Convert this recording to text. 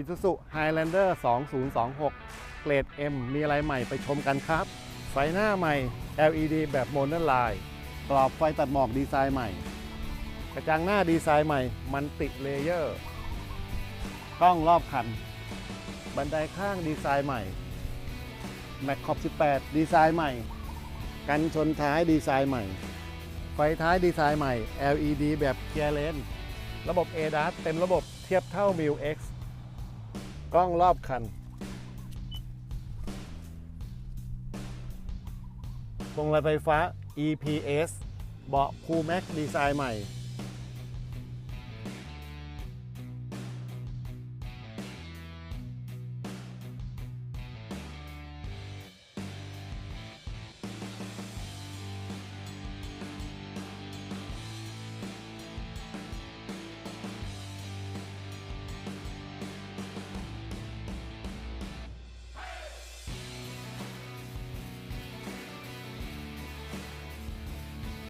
Isuzu Highlander 2026 เกรด M มีอะไรใหม่ไปชมกันครับ ไฟหน้าใหม่ LED แบบโมน o ลไลน์กรอบไฟตัดหมอกดีไซน์ใหม่ กระจังหน้าดีไซน์ใหม่ มันติเลเยอร์กล้องรอบคัน บันไดข้างดีไซน์ใหม่แม็กขอบ 18 ดีไซน์ใหม่ กันชนท้ายดีไซน์ใหม่ ไฟท้ายดีไซน์ใหม่ LED แบบเคลียร์เลนระบบ ADAS เต็มระบบเทียบเท่า m i l X กล้องรอบคันพวงมาลัยไฟฟ้า EPS เบาะ Cool Max ดีไซน์ใหม่